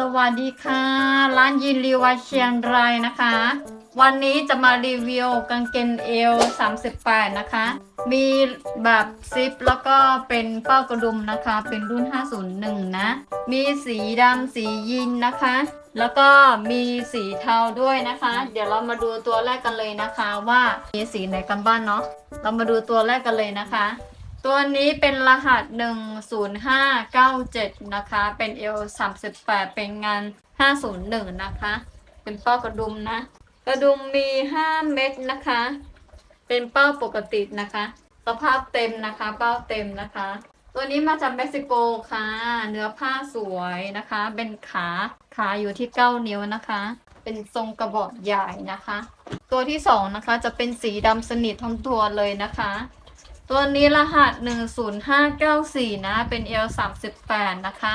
สวัสดีค่ะ ร้านยินรีวัดเชียงรายนะคะ วันนี้จะมารีวิวกางเกงเอว 38 นะคะ มีแบบซิปแล้วก็เป็นเป้ากระดุมนะคะ เป็นรุ่น 501 นะ มีสีดำสียีนนะคะ แล้วก็มีสีเทาด้วยนะคะ เดี๋ยวเรามาดูตัวแรกกันเลยนะคะว่ามีสีไหนกันบ้างเนาะเรามาดูตัวแรกกันเลยนะคะ ตัวนี้เป็นรหัส 10597 นะคะ เป็นเอล38 เป็นงาน 501 นะคะ เป็นเป้ากระดุมนะ กระดุมมี 5 เม็ดนะคะ เป็นเป้าปกตินะคะ สภาพเต็มนะคะ เป้าเต็มนะคะ ตัวนี้มาจากเม็กซิโกค่ะ เนื้อผ้าสวยนะคะ เป็นขา ขาอยู่ที่ 9 นิ้วนะคะ เป็นทรงกระบอกใหญ่นะคะ ตัวที่สองนะคะ จะเป็นสีดำสนิททั้งตัวเลยนะคะ ตัวนี้รหัส 10594 นะ เป็น L 38 นะคะ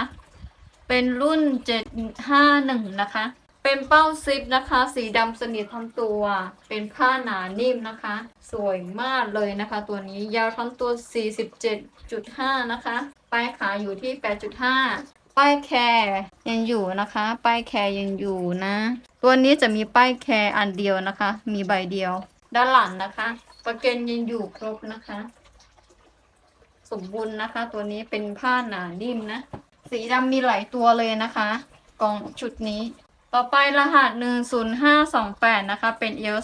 เป็นรุ่น 751 นะคะ เป็นเป้าซิปนะคะ สีดำสนิททั้งตัว เป็นผ้าหนานิ่มนะคะ สวยมากเลยนะคะ ตัวนี้ยาวทั้งตัว 47.5 นะคะ ปลายขาอยู่ที่ 8.5ป้ายแคร์ยังอยู่นะคะ ป้ายแคร์ยังอยู่นะ ตัวนี้จะมีป้ายแคร์อันเดียวนะคะ มีใบเดียว ด้านหลังนะคะ ประเกนยังอยู่ครบนะคะ สมบูรณ์นะคะ ตัวนี้เป็นผ้าหนานิ่มนะ สีดำมีหลายตัวเลยนะคะกล่องชุดนี้ ต่อไปรหัส 10528 นะคะ เป็นเอล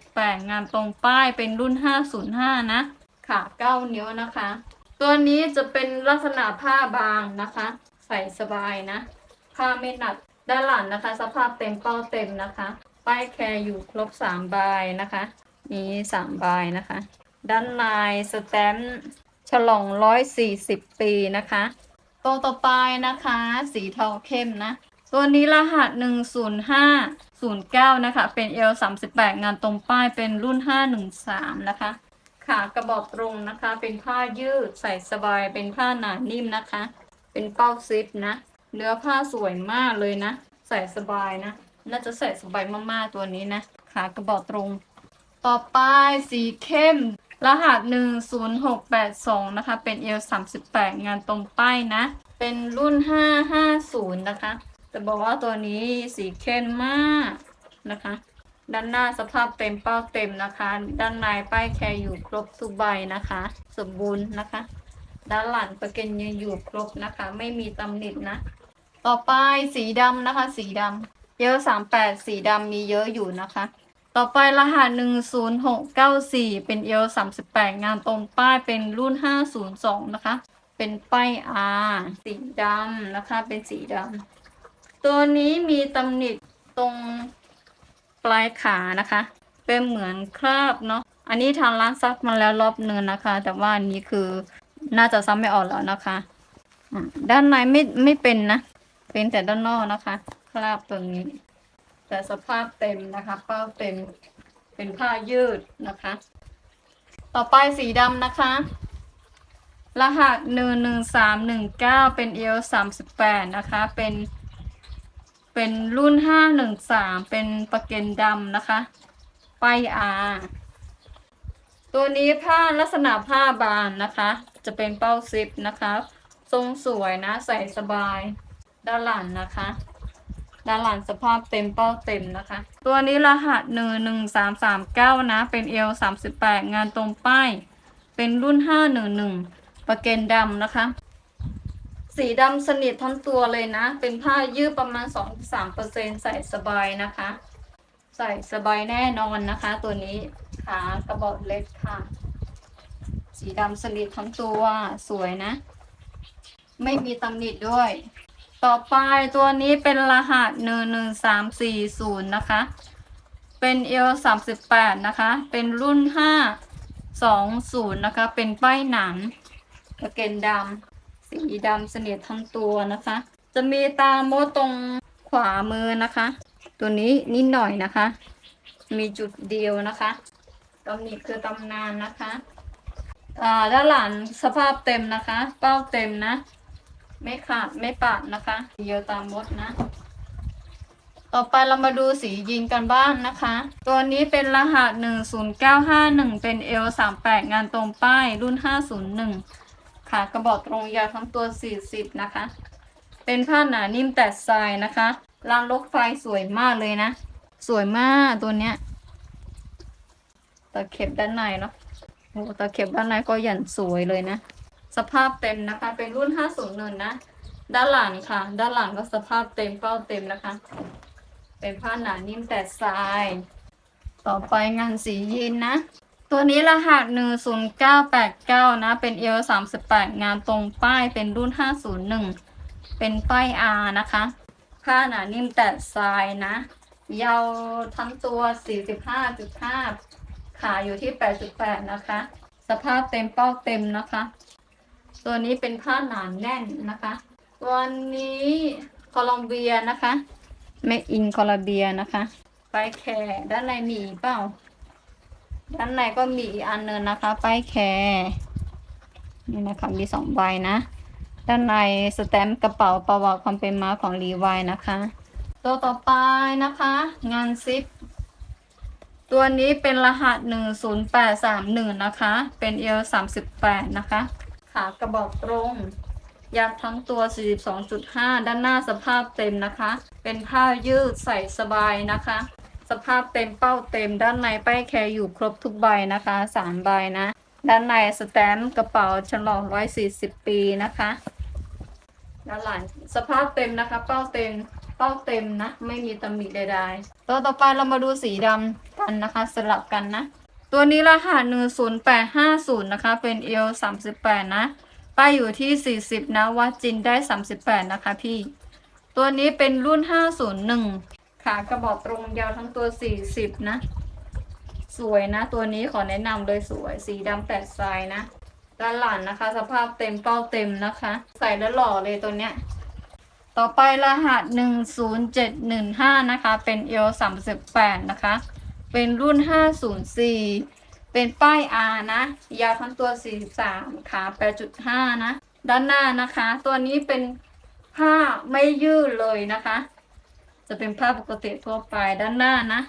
38 งานตรงป้ายเป็นรุ่น 505 นะค่ะ9นิ้วนะคะ ตัวนี้จะเป็นลักษณะผ้าบางนะคะ ใส่สบายนะผ้าไม่หนักด้านหลังนะคะ สภาพเต็มเป้าเต็มนะคะ ป้ายแคร์อยู่ครบ3ใบนะคะ มี3ใบนะคะ ด้านในสแตมป์ ลอง140ปีนะคะตัวต่อไปนะคะ สีเทาเข้มนะ ตัวนี้รหัส10509นะคะ เป็น L 38งานตรงป้ายเป็นรุ่น513นะคะขากระบอกตรงนะคะ เป็นผ้ายืดใส่สบาย เป็นผ้าหนานิ่มนะคะ เป็นเป้าซิปนะ เนื้อผ้าสวยมากเลยนะ ใส่สบายนะ น่าจะใส่สบายมากๆตัวนี้นะ ขากระบอกตรง ต่อไปสีเข้ม รหัส 10682 นะคะ เป็น L 38งานตรงป้ายนะ เป็นรุ่น 550 นะคะ จะบอกว่าตัวนี้สีเข้มมากนะคะ ด้านหน้าสภาพเต็มเป้าเต็มนะคะ ด้านในป้ายแคร์อยู่ครบทุกใบนะคะ สมบูรณ์นะคะ ด้านหลังประเกันยังอยู่ครบนะคะ ไม่มีตำหนินะ ต่อไปสีดำนะคะ สีดำเยอะ38 สีดำมีเยอะอยู่นะคะ ต่อไปรหัส10694เป็นเอล38งานตรงป้ายเป็นรุ่น502นะคะ เป็นป้าย R สีดำนะคะ เป็นสีดำตัวนี้มีตำหนิตรงปลายขานะคะ เป็นเหมือนคราบเนาะอันนี้ทางร้านซักมาแล้วรอบนึงนะคะ แต่ว่าอันนี้คือน่าจะซักไม่ออกแล้วนะคะอะด้านในไม่ไม่เป็นนะ เป็นแต่ด้านนอกนะคะ คราบตรงนี้ แต่สภาพเต็มนะคะ เป้าเต็มเป็นผ้ายืดนะคะ ต่อไปสีดำนะคะ รหัสหนึ่งหนึ่งสามหนึ่งเก้าเป็นเอลสามสิบแปดนะคะ เป็น เป็นรุ่นห้าหนึ่งสามเป็นประเกนดำนะคะ ไปอาตัวนี้ผ้าลักษณะผ้าบานนะคะ จะเป็นเป้าซิปนะคะ ทรงสวยนะ ใส่สบายด้านหลังนะคะ ด้านหลังสภาพเต็มเป้าเต็มนะคะ ตัวนี้รหัสหนึ่งหนึ่งสามสามเก้านะ เป็นเอลสามสิบแปดงานตรงป้าย เป็นรุ่นห้าหนึ่งหนึ่งประเกนดำนะคะ สีดำสนิททั้งตัวเลยนะ เป็นผ้ายืดประมาณสองสามเปอร์เซ็นใส่สบายนะคะ ใส่สบายแน่นอนนะคะ ตัวนี้ขากระบอกเล็กค่ะ สีดำสนิททั้งตัวสวยนะ ไม่มีตำหนิด้วย ต่อไปตัวนี้เป็นรหัสหนึ่งหนึ่งสามสี่ศูนย์นะคะ เป็นเอลสามสิบแปดนะคะ เป็นรุ่นห้าสองศูนย์นะคะ เป็นป้ายหนังกระเกนดำสีดำสนิททั้งตัวนะคะ จะมีตาโมตรงขวามือนะคะ ตัวนี้นิดหน่อยนะคะ มีจุดเดียวนะคะตำหนิคือตำนานนะคะ อ่าด้านหลังสภาพเต็มนะคะ เป้าเต็มนะ ไม่ขาดไม่ปาดนะคะเดียวตามมดนะ ต่อไปเรามาดูสียีนกันบ้างนะคะ ตัวนี้เป็นรหัส 10951 เป็น L38 งานตรงป้ายรุ่น 501 ค่ะกระบอกตรงยาวทั้งตัว 40 นะคะ เป็นผ้าหนานิ่มแต่ทรายนะคะรางรถไฟสวยมากเลยนะ สวยมากตัวเนี้ยตะเข็บด้านในเนาะโอ้ตะเข็บด้านในก็หยันสวยเลยนะ สภาพเต็มนะคะ เป็นรุ่น 501 นะ ด้านหลังค่ะ ด้านหลังก็สภาพเต็มเป้าเต็มนะคะ เป็นผ้าหนานิ่มแต่ทราย ต่อไปงานสียีนนะ ตัวนี้รหัส 10989 นะ เป็นเอล38 งานตรงป้ายเป็นรุ่น 501 เป็นป้าย R นะคะ ผ้าหนานิ่มแต่ทรายนะ ยาวทั้งตัว 45.5 ขาอยู่ที่ 8.8 นะคะ สภาพเต็มเป้าเต็มนะคะ ตัวนี้เป็นผ้าหนาแน่นนะคะ วันนี้โคลอมเบียนะคะเมอินโคลอมเบียนะคะไปแคร์ด้านในมีเปล่า ด้านในก็มีอีกอันหนึงนะคะป้ายแคร์นี่นะคะมีสองใบนะด้านในสแตมป์กระเป๋าประวัติความเป็นมาของรีวายนะคะ ตัวต่อไปนะคะ งานซิป ตัวนี้เป็นรหัส 10831 นะคะ เป็นเอล38 นะคะ ขากระบอกตรงยาวทั้งตัว 42.5 ด้านหน้าสภาพเต็มนะคะ เป็นผ้ายืดใส่สบายนะคะ สภาพเต็มเป้าเต็ม ด้านในป้ายแคร์อยู่ครบทุกใบนะคะสามใบนะ ด้านในสแตมป์กระเป๋าฉลอง 140 ปีนะคะด้านหลังสภาพเต็มนะคะ เป้าเต็มเป้าเต็มนะ ไม่มีตำหนิใดๆตัวต่อไปเรามาดูสีดำกันนะคะสลับกันนะ ตัวนี้รหัส10850นะคะ เป็นเอล38นะป้ายอยู่ที่40นะวัดจินได้38นะคะพี่ ตัวนี้เป็นรุ่น501ขากระบอกตรงยาวทั้งตัว40นะ สวยนะ ตัวนี้ขอแนะนำเลยสวย สีดำแปดทรายนะ ด้านหลังนะคะ สภาพเต็มเป้าเต็มนะคะ ใส่แล้วหล่อเลยตัวเนี้ยต่อไปรหัส 10715 นะคะ เป็นเอล38 นะคะ เป็นรุ่น 504 เป็นป้าย R นะ ยาวทั้งตัว 43 ขา 8.5 นะ ด้านหน้านะคะ ตัวนี้เป็นผ้าไม่ยืดเลยนะคะ จะเป็นผ้าปกติทั่วไปด้านหน้านะ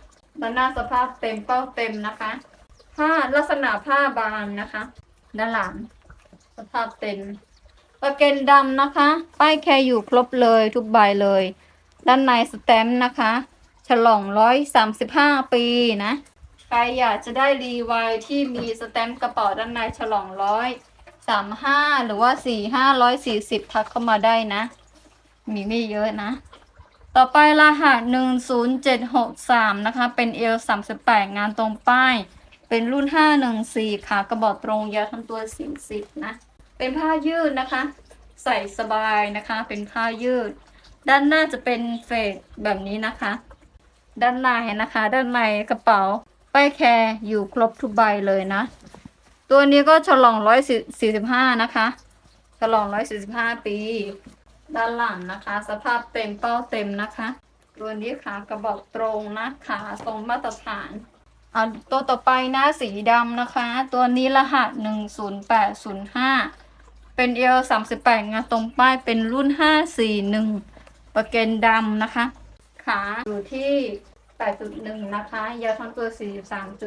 ด้านหน้าสภาพเต็มเป้าเต็มนะคะ ผ้าลักษณะผ้าบางนะคะ ด้านหลังสภาพเต็มประเกนดำนะคะ ป้ายแคร์อยู่ครบเลยทุกใบเลย ด้านในสแตมป์นะคะ ฉลองร้อยสามสิบห้าปีนะ ใครอยากจะได้รีไวที่มีสแตมป์กระเป๋าด้านในฉลองร้อยสามห้าหรือว่าสี่ห้าร้อยสี่สิบทักเข้ามาได้นะ มีไม่เยอะนะ ต่อไปรหัสหนึ่งศูนย์เจ็ดหกสามนะคะ เป็นเอลสามสิบแปดงานตรงป้าย เป็นรุ่นห้าหนึ่งสี่ขากระบอกตรงยาวทั้งตัวสี่สิบนะ เป็นผ้ายืดนะคะ ใส่สบายนะคะ เป็นผ้ายืด ด้านหน้าจะเป็นเฟดแบบนี้นะคะ ด้านในนะคะ ด้านในกระเป๋าป้ายแคร์อยู่ครบทุกใบเลยนะ ตัวนี้ก็ฉลองร้อยสี่สิบห้านะคะ ฉลองร้อยสี่สิบห้าปี ด้านหลังนะคะ สภาพเต็มเป้าเต็มนะคะ ตัวนี้ขากระบอกตรงนะขาทรงมาตรฐานอ่าตัวต่อไปนะสีดำนะคะ ตัวนี้รหัสหนึ่งศูนย์แปดศูนย์ห้าเป็นเอลสามสิบแปดงาตรงป้ายเป็นรุ่นห้าสี่หนึ่งประเกนดำนะคะ อยู่ที่ 8.1 นะคะ ยาวทั้งตัว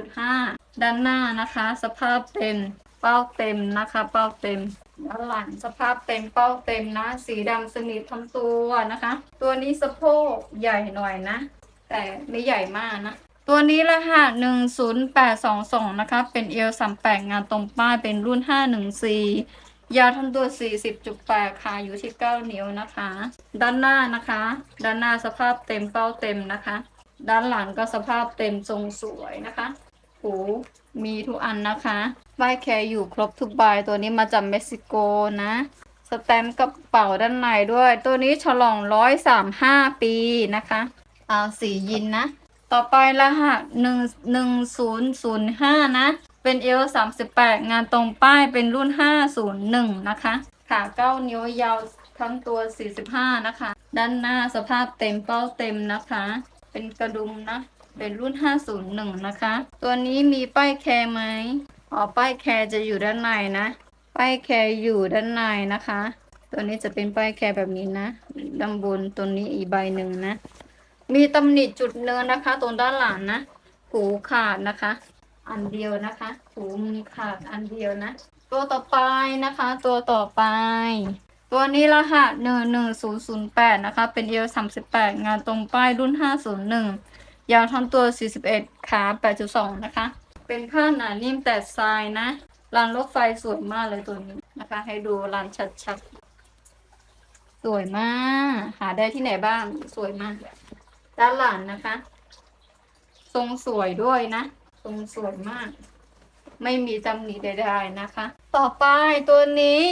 43.5 ด้านหน้านะคะ สภาพเต็ม เป้าเต็มนะคะ เป้าเต็มด้านหลังสภาพเต็มเป้าเต็มนะ สีดำสนิททั้งตัวนะคะ ตัวนี้สะโพกใหญ่หน่อยนะ แต่ไม่ใหญ่มากนะ ตัวนี้รหัส10822 นะคะ เป็นเอล38งานตรงป้ายเป็นรุ่น 514 ยาวทั้งตัว 40.8ขาอยู่ที่ 9 นิ้วนะคะ ด้านหน้านะคะ ด้านหน้าสภาพเต็มเป้าเต็มนะคะ ด้านหลังก็สภาพเต็มทรงสวยนะคะหูมีทุกอันนะคะป้ายแคร์อยู่ครบทุกใบตัวนี้มาจากเม็กซิโกนะ สแตมป์กระเป๋าด้านในด้วย ตัวนี้ฉลองร้อยสามห้าปีนะคะเอาสียินนะ ต่อไปรหัสหนึ่งหนึ่งศูนย์ศูนย์ห้านะ เป็นเอลสามสิบแปดงานตรงป้ายเป็นรุ่นห้าศูนย์หนึ่งนะคะขาเก้านิ้วยาวทั้งตัวสี่สิบห้านะคะ ด้านหน้าสภาพเต็มเป้าเต็มนะคะ เป็นกระดุมนะ เป็นรุ่น501นะคะ ตัวนี้มีป้ายแคร์ไหมอ๋อป้ายแคร์จะอยู่ด้านในนะ ป้ายแคร์อยู่ด้านในนะคะ ตัวนี้จะเป็นป้ายแคร์แบบนี้นะด้านบนตัวนี้อีกใบหนึ่งนะ มีตำหนิจุดเนินนะคะ ตรงด้านหลังนะหูขาดนะคะ อันเดียวนะคะหูมีขาดอันเดียวนะ ตัวต่อไปนะคะ ตัวต่อไป ตัวนี้รหัสหนึ่งหนึ่งศูนย์ศูนย์แปดนะคะ เป็นเอลสามสิบแปดงานตรงป้ายรุ่นห้าศูนย์หนึ่งยาวทั้งตัวสี่สิบเอ็ดขาแปดจุดสองนะคะ เป็นผ้าหนานิ่มแต่ทรายนะรางรถไฟสวยมากเลยตัวนี้นะคะ ให้ดูรางชัดๆ สวยมาก หาได้ที่ไหนบ้าง สวยมาก ด้านหลังนะคะ ทรงสวยด้วยนะ ทรงสวยมาก ไม่มีตำหนิใดๆนะคะ ต่อไปตัวนี้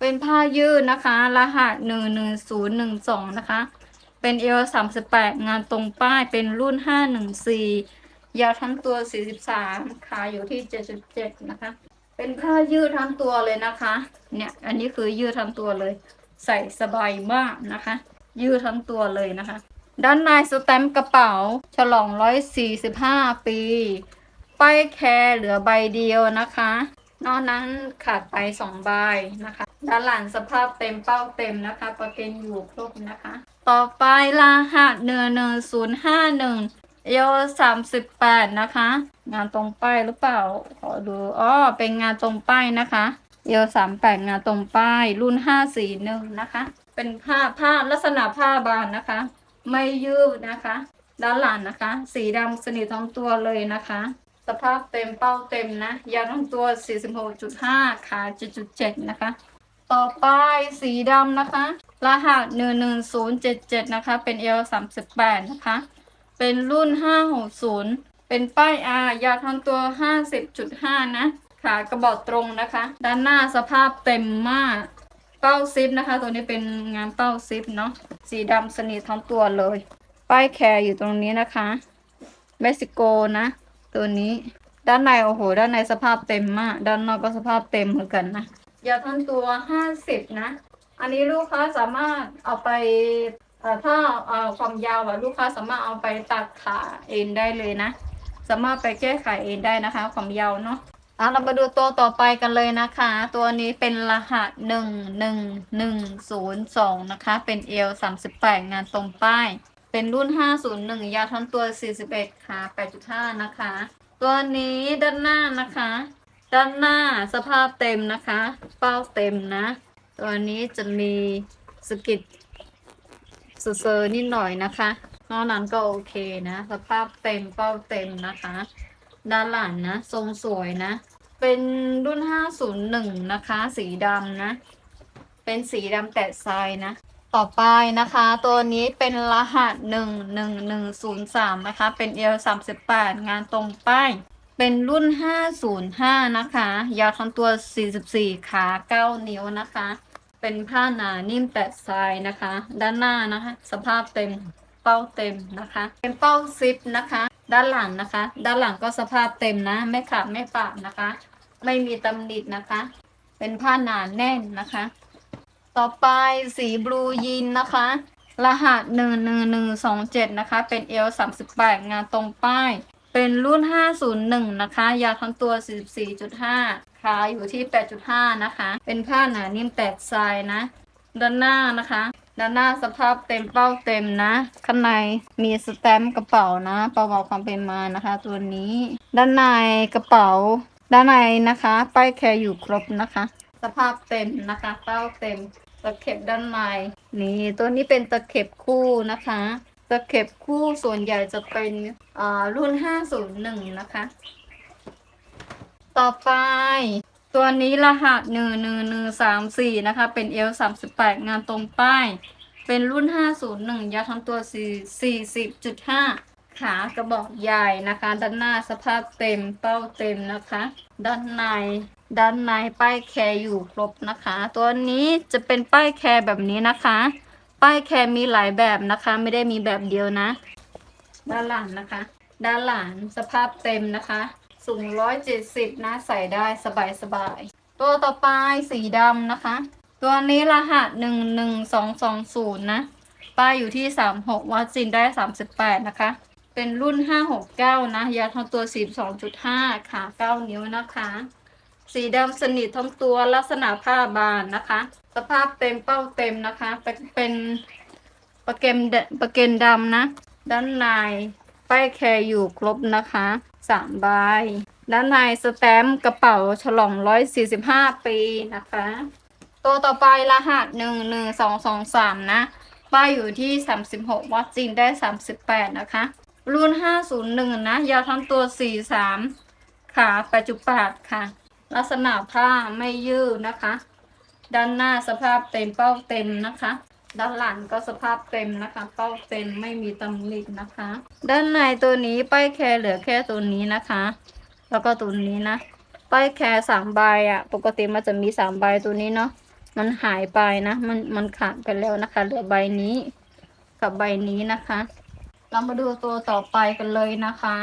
เป็นผ้ายืดนะคะ รหัสหนึ่งหนึ่งศูนย์หนึ่งสองนะคะ เป็นเอลสามสิบแปดงานตรงป้ายเป็นรุ่นห้าหนึ่งสี่ยาวทั้งตัวสี่สิบสามขาอยู่ที่เจ็ดสิบเจ็ดนะคะ เป็นผ้ายืดทั้งตัวเลยนะคะ เนี่ย อันนี้คือยืดทั้งตัวเลย ใส่สบายมากนะคะ ยืดทั้งตัวเลยนะคะ ด้านในสแตมป์กระเป๋า ฉลองร้อยสี่สิบห้าปี ป้ายแคร์เหลือใบเดียวนะคะ นอกนั้นขาดไปสองใบนะคะ ด้านหลังสภาพเต็มเป้าเต็มนะคะ ประเกันอยู่ครบนะคะ ต่อไปรหัสหนึ่งหนึ่งศูนย์ห้าหนึ่งเอลสามสิบแปดนะคะ งานตรงป้ายหรือเปล่า ขอดูอ๋อเป็นงานตรงป้ายนะคะเอลสามแปดงานตรงป้ายรุ่นห้าสี่หนึ่งนะคะ เป็นผ้าผ้าลักษณะผ้าบานนะคะ ไม่ยืดนะคะ ด้านหลังนะคะ สีดำสนิททั้งตัวเลยนะคะ สภาพเต็มเป้าเต็มนะ ยาวทั้งตัว 46.5 ขา7.7 นะคะ ต่อไปสีดำนะคะ รหัส11077 นะคะ เป็น L 38นะคะ เป็นรุ่น 560 เป็นป้าย R ยาวทั้งตัว 50.5 นะ ขากระบอกตรงนะคะ ด้านหน้าสภาพเต็มมาก เป้าซิปนะคะ ตัวนี้เป็นงานเป้าซิปเนาะ สีดำสนิททั้งตัวเลย ป้ายแคร์อยู่ตรงนี้นะคะ เม็กซิโกนะ ตัวนี้ ด้านในโอ้โห ด้านในสภาพเต็มมาก ด้านนอกก็สภาพเต็มเหมือนกันนะยาวทั้งตัวห้าสิบนะ อันนี้ลูกค้าสามารถเอาไปถ้าเอ่อความยาวอะลูกค้าสามารถเอาไปตัดขาเองได้เลยนะ สามารถไปแก้ไขเองได้นะคะ ความยาวเนาะอะเรามาดูตัวต่อไปกันเลยนะคะ ตัวนี้เป็นรหัสหนึ่งหนึ่งหนึ่งศูนย์สองนะคะ เป็นเอลสามสิบแปดงานตรงป้าย เป็นรุ่น 501 ยาวทั้งตัว 41ขา8.5 นะคะ ตัวนี้ด้านหน้านะคะ ด้านหน้าสภาพเต็มนะคะ เป้าเต็มนะ ตัวนี้จะมีสกิดเซอร์นิดหน่อยนะคะนอกนั้นก็โอเคนะ สภาพเต็มเป้าเต็มนะคะ ด้านหลังนะ ทรงสวยนะ เป็นรุ่น 501 นะคะ สีดำนะ เป็นสีดำแตะทรายนะ ต่อไปนะคะ ตัวนี้เป็นรหัสหนึ่งหนึ่งหนึ่งศูนย์สามนะคะ เป็นเอลสามสิบแปดงานตรงป้าย เป็นรุ่นห้าศูนย์ห้านะคะ ยาวทั้งตัวสี่สิบสี่ขาเก้านิ้วนะคะ เป็นผ้าหนานิ่มแตะทรายนะคะ ด้านหน้านะคะ สภาพเต็มเป้าเต็มนะคะ เป็นเป้าซิปนะคะ ด้านหลังนะคะ ด้านหลังก็สภาพเต็มนะ ไม่ขาดไม่ปาดนะคะ ไม่มีตำหนินะคะ เป็นผ้าหนาแน่นนะคะ ต่อไปสีบลูยีนนะคะ รหัสหนึ่งหนึ่งหนึ่งสองเจ็ดนะคะ เป็นเอลสามสิบแปดงานตรงป้าย เป็นรุ่นห้าศูนย์หนึ่งนะคะ ยาวทั้งตัวสี่สิบสี่จุดห้าขาอยู่ที่แปดจุดห้านะคะ เป็นผ้าหนานิ่มแตกทรายนะ ด้านหน้านะคะ ด้านหน้าสภาพเต็มเป้าเต็มนะ ข้างในมีสแตมป์กระเป๋านะประวัติความเป็นมานะคะ ตัวนี้ ด้านในกระเป๋า ด้านในนะคะ ป้ายแคร์อยู่ครบนะคะ สภาพเต็มนะคะ เป้าเต็ม ตะเข็บด้านในนี่ตัวนี้เป็นตะเข็บคู่นะคะ ตะเข็บคู่ส่วนใหญ่จะเป็นอ่ารุ่น 501 นะคะ ต่อไป ตัวนี้รหัส11134นะคะ เป็น L 38งานตรงป้าย เป็นรุ่น 501 ยาวทั้งตัว4 40.5ขากระบอกใหญ่นะคะ ด้านหน้าสภาพเต็มเป้าเต็มนะคะ ด้านใน ด้านในป้ายแคร์อยู่ครบนะคะ ตัวนี้จะเป็นป้ายแคร์แบบนี้นะคะ ป้ายแคร์มีหลายแบบนะคะ ไม่ได้มีแบบเดียวนะ ด้านหลังนะคะ ด้านหลังสภาพเต็มนะคะสูง170นะใส่ได้สบายสบายตัวต่อไปสีดำนะคะ ตัวนี้รหัส11220นะป้ายอยู่ที่36วัดจินได้38นะคะ เป็นรุ่น569นะยาวทั้งตัว42.5ขา9นิ้วนะคะ สีดำสนิททั้งตัวลักษณะผ้าบานนะคะ สภาพเต็มเป้าเต็มนะคะ เป็นประเกมประเกนดำนะ ด้านในป้ายแคร์อยู่ครบนะคะสามใบด้านในสแตมป์กระเป๋าฉลอง145ปีนะคะ ตัวต่อไปรหัสหนึ่งหนึ่งสองสองสามนะป้ายอยู่ที่สามสิบหกวัดจริงได้สามสิบแปดนะคะ รุ่นห้าศูนย์หนึ่งนะ ยาวทั้งตัวสี่สามขาแปดจุดแปดค่ะ ลักษณะผ้าไม่ยืดนะคะ ด้านหน้าสภาพเต็มเป้าเต็มนะคะ ด้านหลังก็สภาพเต็มนะคะ เป้าเต็มไม่มีตำหนินะคะ ด้านในตัวนี้ป้ายแคร์เหลือแค่ตัวนี้นะคะ แล้วก็ตัวนี้นะป้ายแคร์สามใบอะ ปกติมันจะมีสามใบตัวนี้เนาะมันหายไปนะ มันมันขาดไปแล้วนะคะ เหลือใบนี้กับใบนี้นะคะ เรามาดูตัวต่อไปกันเลยนะคะ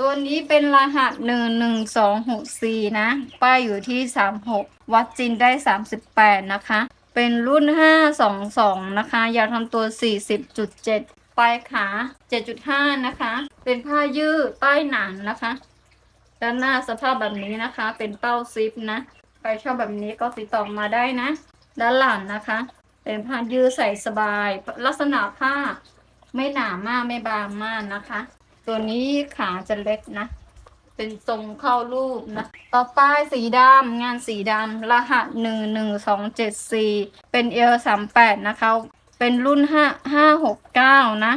ตัวนี้เป็นรหัสหนึ่งหนึ่งสองหกสี่นะ ป้ายอยู่ที่สามหกวัดจินได้สามสิบแปดนะคะ เป็นรุ่นห้าสองสองนะคะ ยาวทำตัวสี่สิบจุดเจ็ดปลายขาเจ็ดจุดห้านะคะ เป็นผ้ายืดป้ายหนังนะคะ ด้านหน้าสภาพแบบนี้นะคะ เป็นเป้าซิปนะ ใครชอบแบบนี้ก็ติดต่อมาได้นะ ด้านหลังนะคะ เป็นผ้ายืดใส่สบาย ลักษณะผ้าไม่หนามากไม่บางมากนะคะ ตัวนี้ขาจะเล็กนะ เป็นทรงเข้ารูปนะ ต่อไปสีดำงานสีดำรหัสหนึ่งหนึ่งสองเจ็ดสี่เป็นเอลสามแปดนะคะ เป็นรุ่นห้าห้าหกเก้านะ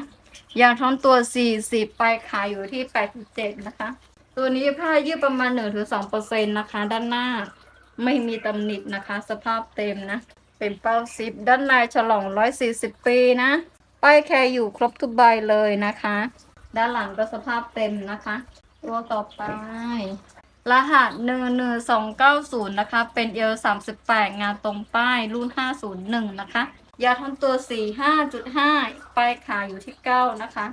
ยางท้องตัวสี่สิบปลายขาอยู่ที่แปดจุดเจ็ดนะคะ ตัวนี้ผ้ายืดประมาณหนึ่งถึงสองเปอร์เซ็นต์นะคะ ด้านหน้าไม่มีตำหนินะคะ สภาพเต็มนะ เป็นเป้าซิปด้านในฉลองร้อยสี่สิบปีนะ ป้ายแคร์อยู่ครบทุกใบเลยนะคะ ด้านหลังก็สภาพเต็มนะคะ ตัวต่อไป รหัสหนึ่งหนึ่งสองเก้าศูนย์นะคะ เป็นเอลสามสิบแปดงานตรงป้ายรุ่นห้าศูนย์หนึ่งนะคะยาทำตัวสี่ห้าจุดห้าป้ายขาอยู่ที่เก้านะคะ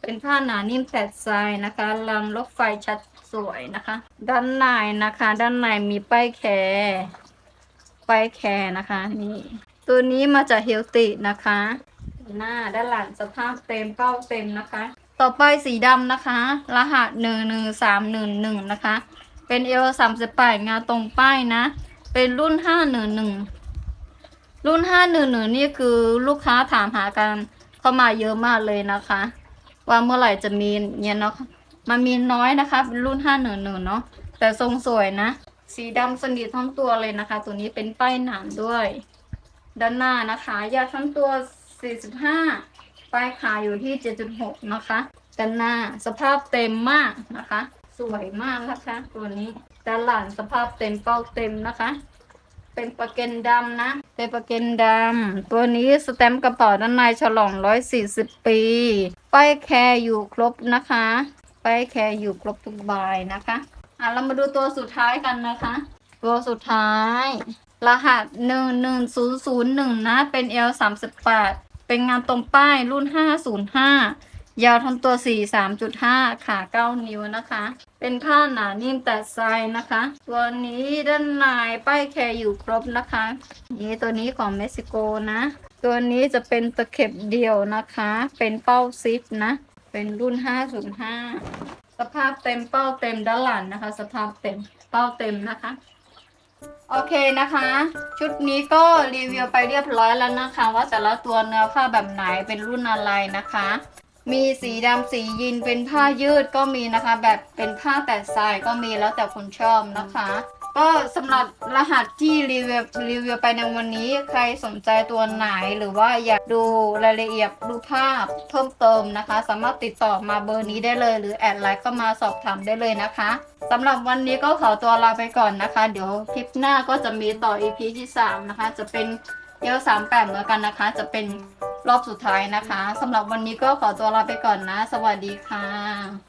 เป็นผ้าหนานิ่มแผดทรายนะคะลำรถไฟชัดสวยนะคะ ด้านในนะคะ ด้านในมีป้ายแคร์ป้ายแคร์นะคะนี่ตัวนี้มาจากเฮลตินะคะ หน้าด้านหลังสภาพเต็มเป้าเต็มนะคะ ต่อไปสีดำนะคะ รหัสหนึ่งหนึ่งสามหนึ่งหนึ่งนะคะ เป็นเอลสามสิบแปดงาตรงป้ายนะ เป็นรุ่นห้าหนึ่งหนึ่งรุ่นห้าหนึ่งหนึ่งนี่คือลูกค้าถามหากันเข้ามาเยอะมากเลยนะคะ ว่าเมื่อไหร่จะมีเนี่ยเนาะมันมีน้อยนะคะเป็นรุ่นห้าหนึ่งหนึ่งเนาะแต่ทรงสวยนะ สีดำสนิททั้งตัวเลยนะคะ ตัวนี้เป็นป้ายหนามด้วย ด้านหน้านะคะยาทั้งตัว45ปลา ยขาอยู่ที่ 7.6 นะคะด้านหน้าสภาพเต็มมากนะคะ สวยมากนะคะ ตัวนี้ด้านหลังสภาพเต็มเป้าเต็มนะคะ เป็นปะเกนดำนะ เป็นปะเกนดำตัวนี้สแตมป์กระเป๋าด้านในฉลอง 140 ปี ป้ายแคร์อยู่ครบนะคะ ป้ายแคร์อยู่ครบทุกใบนะคะอะเรามาดูตัวสุดท้ายกันนะคะ ตัวสุดท้าย รหัสหนึ่งหนึ่งศูนย์ศูนย์หนึ่งนะ เป็น L สามสิบแปด เป็นงานตรงป้ายรุ่นห้าศูนย์ห้าวทั้งตัวสี่สามจุดห้าขาเก้านิ้วนะคะ เป็นผ้าหนานิ่มแต่ทรายนะคะ ตัวนี้ด้านในป้ายแคร์อยู่ครบนะคะ นี่ตัวนี้ของเม็กซิโกนะ ตัวนี้จะเป็นตะเข็บเดี่ยวนะคะ เป็นเป้าซิปนะ เป็นรุ่นห้าศูนย์ห้าสภาพเต็มเป้าเต็มด้านหลังนะคะ สภาพเต็มเป้าเต็มนะคะ โอเคนะคะ ชุดนี้ก็รีวิวไปเรียบร้อยแล้วนะคะ ว่าแต่ละตัวเนื้อผ้าแบบไหนเป็นรุ่นอะไรนะคะ มีสีดำสียีนเป็นผ้ายืดก็มีนะคะ แบบเป็นผ้าแต่ทรายก็มีแล้วแต่คนชอบนะคะ ก็สำหรับรหัสที่รีวิวรีวิวไปในวันนี้ ใครสนใจตัวไหนหรือว่าอยากดูรายละเอียดดูภาพเพิ่มเติมนะคะ สามารถติดต่อมาเบอร์นี้ได้เลย หรือแอดไลน์เข้ามาสอบถามได้เลยนะคะสำหรับวันนี้ก็ขอตัวลาไปก่อนนะคะ เดี๋ยวคลิปหน้าก็จะมีต่อ EP ที่3นะคะ จะเป็นเอลสามแปดเหมือนกันนะคะ จะเป็นรอบสุดท้ายนะคะสำหรับวันนี้ก็ขอตัวลาไปก่อนนะ สวัสดีค่ะ